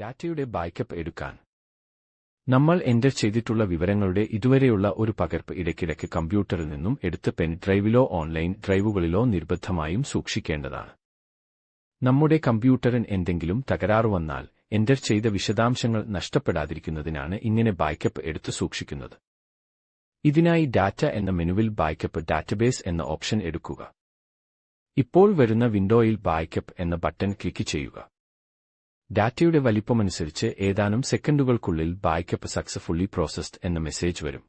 ഡാറ്റയുടെ ബാക്കപ്പ് എടുക്കാൻ. നമ്മൾ എന്റർ ചെയ്തിട്ടുള്ള വിവരങ്ങളുടെ ഇതുവരെയുള്ള ഒരു പകർപ്പ് ഇടയ്ക്കിടയ്ക്ക് കമ്പ്യൂട്ടറിൽ നിന്നും എടുത്ത് പെൻ ഡ്രൈവിലോ ഓൺലൈൻ ഡ്രൈവുകളിലോ നിർബന്ധമായും സൂക്ഷിക്കേണ്ടതാണ്. നമ്മുടെ കമ്പ്യൂട്ടറിന് എന്തെങ്കിലും തകരാറ് വന്നാൽ എന്റർ ചെയ്ത വിശദാംശങ്ങൾ നഷ്ടപ്പെടാതിരിക്കുന്നതിനാണ് ഇങ്ങനെ ബാക്കപ്പ് എടുത്ത് സൂക്ഷിക്കുന്നത്. ഇതിനായി ഡാറ്റ എന്ന മെനുവിൽ ബാക്കപ്പ് ഡാറ്റബേസ് എന്ന ഓപ്ഷൻ എടുക്കുക. ഇപ്പോൾ വരുന്ന വിൻഡോയിൽ ബാക്കപ്പ് എന്ന ബട്ടൺ ക്ലിക്ക് ചെയ്യുക. ഡാറ്റയുടെ വലിപ്പമനുസരിച്ച് ഏതാനും സെക്കൻഡുകൾക്കുള്ളിൽ ബാക്കപ്പ് സക്സസ്ഫുള്ളി പ്രോസസ്ഡ് എന്ന മെസ്സേജ് വരും.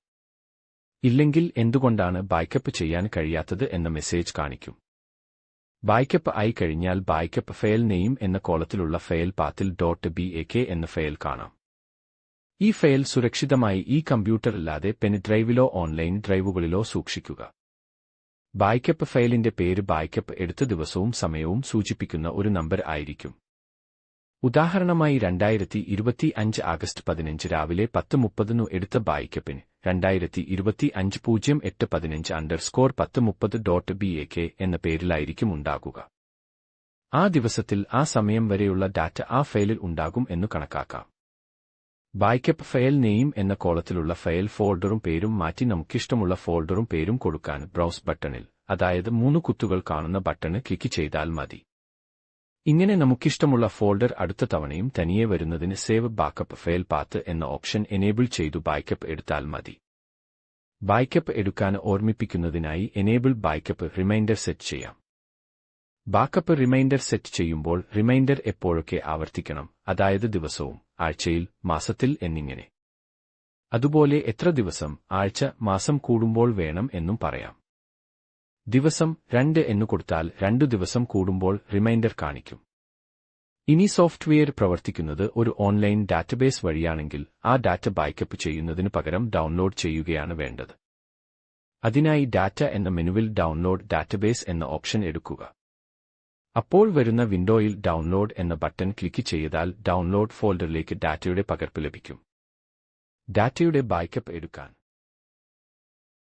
ഇല്ലെങ്കിൽ എന്തുകൊണ്ടാണ് ബാക്കപ്പ് ചെയ്യാൻ കഴിയാത്തത് എന്ന മെസ്സേജ് കാണിക്കും. ബാക്കപ്പ് ആയി കഴിഞ്ഞാൽ ബാക്കപ്പ് ഫയൽ നെയിം എന്ന കോളത്തിലുള്ള ഫയൽ പാത്തിൽ ഡോട്ട് ബി എ കെ എന്ന ഫയൽ കാണാം. ഈ ഫയൽ സുരക്ഷിതമായി ഈ കമ്പ്യൂട്ടറില്ലാതെ പെൻ ഡ്രൈവിലോ ഓൺലൈൻ ഡ്രൈവുകളിലോ സൂക്ഷിക്കുക. ബാക്കപ്പ് ഫയലിന്റെ പേര് ബാക്കപ്പ് എടുത്ത ദിവസവും സമയവും സൂചിപ്പിക്കുന്ന ഒരു നമ്പർ ആയിരിക്കും. ഉദാഹരണമായി രണ്ടായിരത്തി ഇരുപത്തി അഞ്ച് ആഗസ്റ്റ് പതിനഞ്ച് രാവിലെ പത്ത് മുപ്പതിനു എടുത്ത ബായിക്കപ്പിന് രണ്ടായിരത്തി ഇരുപത്തി അഞ്ച് പൂജ്യം എട്ട് പതിനഞ്ച് അണ്ടർ സ്കോർ പത്ത് മുപ്പത് ഡോട്ട് ബി എ കെ എന്ന പേരിലായിരിക്കും ഉണ്ടാകുക. ആ ദിവസത്തിൽ ആ സമയം വരെയുള്ള ഡാറ്റ ആ ഫയലിൽ ഉണ്ടാകും എന്നു കണക്കാക്കാം. ബായ്ക്കപ്പ് ഫയൽ നെയിം എന്ന കോളത്തിലുള്ള ഫയൽ ഫോൾഡറും പേരും മാറ്റി നമുക്കിഷ്ടമുള്ള ഫോൾഡറും പേരും കൊടുക്കാൻ ബ്രൗസ് ബട്ടണിൽ അതായത് മൂന്ന് കുത്തുകൾ കാണുന്ന ബട്ടണ് ക്ലിക്ക് ചെയ്താൽ മതി. ഇങ്ങനെ നമുക്കിഷ്ടമുള്ള ഫോൾഡർ അടുത്ത തവണയും തനിയെ വരുന്നതിന് സേവ് ബാക്കപ്പ് ഫെയിൽ പാത്ത് എന്ന ഓപ്ഷൻ എനേബിൾ ചെയ്തു ബാക്കപ്പ് എടുത്താൽ മതി. ബാക്കപ്പ് എടുക്കാൻ ഓർമ്മിപ്പിക്കുന്നതിനായി എനേബിൾ ബാക്കപ്പ് റിമൈൻഡർ സെറ്റ് ചെയ്യാം. ബാക്കപ്പ് റിമൈൻഡർ സെറ്റ് ചെയ്യുമ്പോൾ റിമൈൻഡർ എപ്പോഴൊക്കെ ആവർത്തിക്കണം അതായത് ദിവസവും ആഴ്ചയിൽ മാസത്തിൽ എന്നിങ്ങനെ. അതുപോലെ എത്ര ദിവസം ആഴ്ച മാസം കൂടുമ്പോൾ വേണം എന്നും പറയാം. ദിവസം രണ്ട് എന്നു കൊടുത്താൽ രണ്ടു ദിവസം കൂടുമ്പോൾ റിമൈൻഡർ കാണിക്കും. ഇനി സോഫ്റ്റ്വെയർ പ്രവർത്തിക്കുന്നത് ഒരു ഓൺലൈൻ ഡാറ്റബേസ് വഴിയാണെങ്കിൽ ആ ഡാറ്റ ബാക്കപ്പ് ചെയ്യുന്നതിന് പകരം ഡൗൺലോഡ് ചെയ്യുകയാണ് വേണ്ടത്. അതിനായി ഡാറ്റ എന്ന മെനുവിൽ ഡൗൺലോഡ് ഡാറ്റബേസ് എന്ന ഓപ്ഷൻ എടുക്കുക. അപ്പോൾ വരുന്ന വിൻഡോയിൽ ഡൗൺലോഡ് എന്ന ബട്ടൺ ക്ലിക്ക് ചെയ്താൽ ഡൗൺലോഡ് ഫോൾഡറിലേക്ക് ഡാറ്റയുടെ പകർപ്പ് ലഭിക്കും. ഡാറ്റയുടെ ബാക്കപ്പ് എടുക്കാൻ.